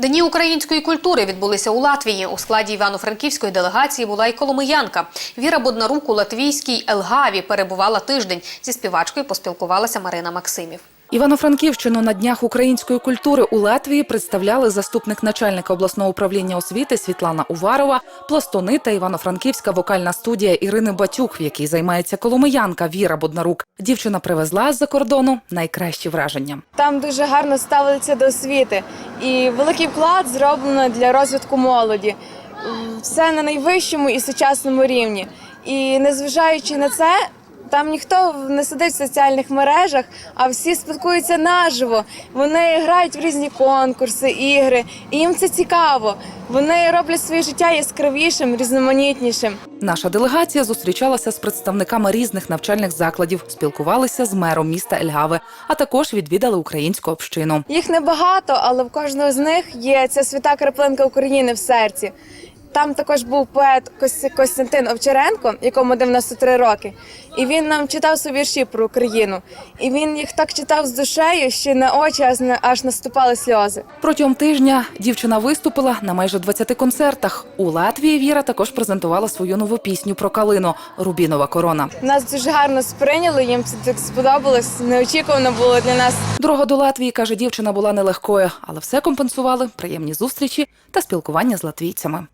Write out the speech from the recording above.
Дні української культури відбулися у Латвії. У складі івано-франківської делегації була й коломиянка. Віра Боднарук у латвійській Елгаві перебувала тиждень. Зі співачкою поспілкувалася Марина Максимів. Івано-Франківщину на днях української культури у Латвії представляли заступник начальника обласного управління освіти Світлана Уварова, пластуни та івано-франківська вокальна студія Ірини Батюк, в якій займається коломиянка Віра Боднарук. Дівчина привезла з-за кордону найкращі враження. Там дуже гарно ставиться до освіти, і великий вклад зроблено для розвитку молоді. Все на найвищому і сучасному рівні. І незважаючи на це, там ніхто не сидить в соціальних мережах, а всі спілкуються наживо. Вони грають в різні конкурси, ігри, і їм це цікаво. Вони роблять своє життя яскравішим, різноманітнішим. Наша делегація зустрічалася з представниками різних навчальних закладів, спілкувалися з мером міста Ельгави, а також відвідали українську общину. Їх небагато, але в кожного з них є ця свята краплинка України в серці. Там також був поет Кос- Костянтин Овчаренко, якому 93 роки, і він нам читав свої вірші про Україну. І він їх так читав з душею, що на очі аж наступали сльози. Протягом тижня дівчина виступила на майже 20 концертах. У Латвії Віра також презентувала свою нову пісню про калину Рубінова корона. Нас дуже гарно сприйняли, їм це так сподобалось. Неочікувано було для нас. Дорога до Латвії, каже дівчина, була нелегкою, але все компенсували приємні зустрічі та спілкування з латвійцями.